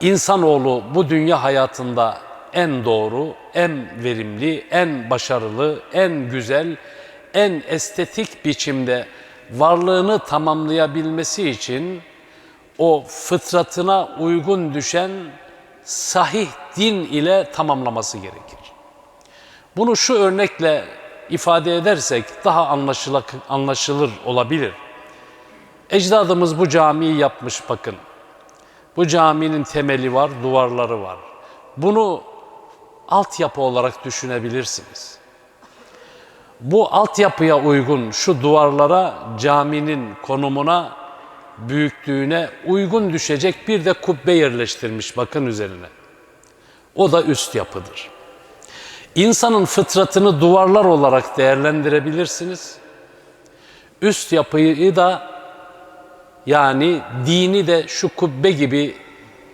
İnsanoğlu bu dünya hayatında en doğru, en verimli, en başarılı, en güzel, en estetik biçimde varlığını tamamlayabilmesi için o fıtratına uygun düşen sahih din ile tamamlaması gerekir. Bunu şu örnekle ifade edersek daha anlaşılır olabilir. Ecdadımız bu camiyi yapmış bakın. Bu caminin temeli var, duvarları var. Bunu altyapı olarak düşünebilirsiniz. Bu altyapıya uygun şu duvarlara caminin konumuna, büyüklüğüne uygun düşecek bir de kubbe yerleştirmiş bakın üzerine. O da üst yapıdır. İnsanın fıtratını duvarlar olarak değerlendirebilirsiniz. Üst yapıyı da yani dini de şu kubbe gibi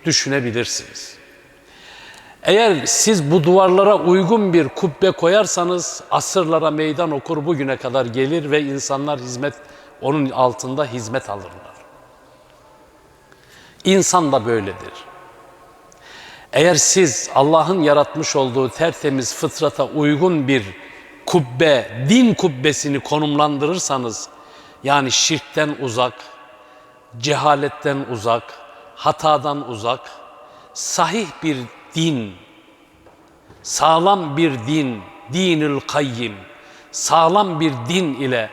düşünebilirsiniz. Eğer siz bu duvarlara uygun bir kubbe koyarsanız asırlara meydan okur bugüne kadar gelir ve insanlar hizmet onun altında hizmet alırlar. İnsan da böyledir. Eğer siz Allah'ın yaratmış olduğu tertemiz fıtrata uygun bir kubbe, din kubbesini konumlandırırsanız yani şirkten uzak, cehaletten uzak, hatadan uzak, sahih bir din, sağlam bir din, dinül kayyim, sağlam bir din ile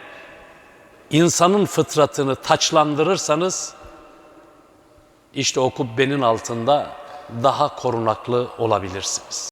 insanın fıtratını taçlandırırsanız işte o kubbenin altında daha korunaklı olabilirsiniz.